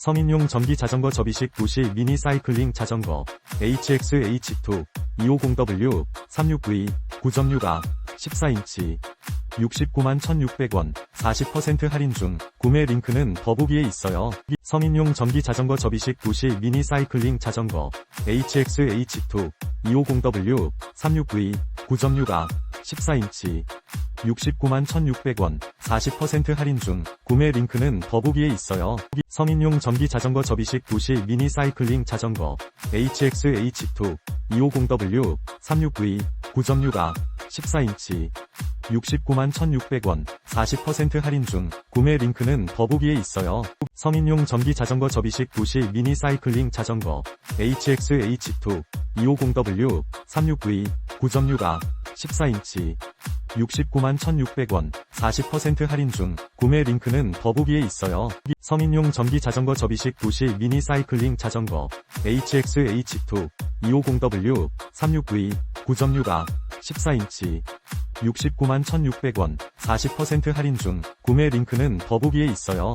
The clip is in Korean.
성인용 전기 자전거 접이식 도시 미니 사이클링 자전거 HXH2 250W 36V 9.6A 14인치 69만 1,600원 40% 할인 중 구매 링크는 더보기에 있어요. 성인용 전기 자전거 접이식 도시 미니 사이클링 자전거 HXH2 250W 36V 9.6A 14인치 69만 1,600원 40% 할인 중 구매 링크는 더보기에 있어요. 성인용 전기 자전거 접이식 도시 미니 사이클링 자전거 HXH2 250W 36V 9.6A 14인치 69만 1,600원 40% 할인 중 구매 링크는 더보기에 있어요. 성인용 전기 자전거 접이식 도시 미니 사이클링 자전거 HXH2 250W 36V 9.6A 14인치 69만 1,600원 40% 할인 중 구매 링크는 더보기에 있어요. 성인용 전기 자전거 접이식 도시 미니 사이클링 자전거 HXH2 250W 36V 9.6A 14인치 69만 1,600원 40% 할인 중 구매 링크는 더보기에 있어요.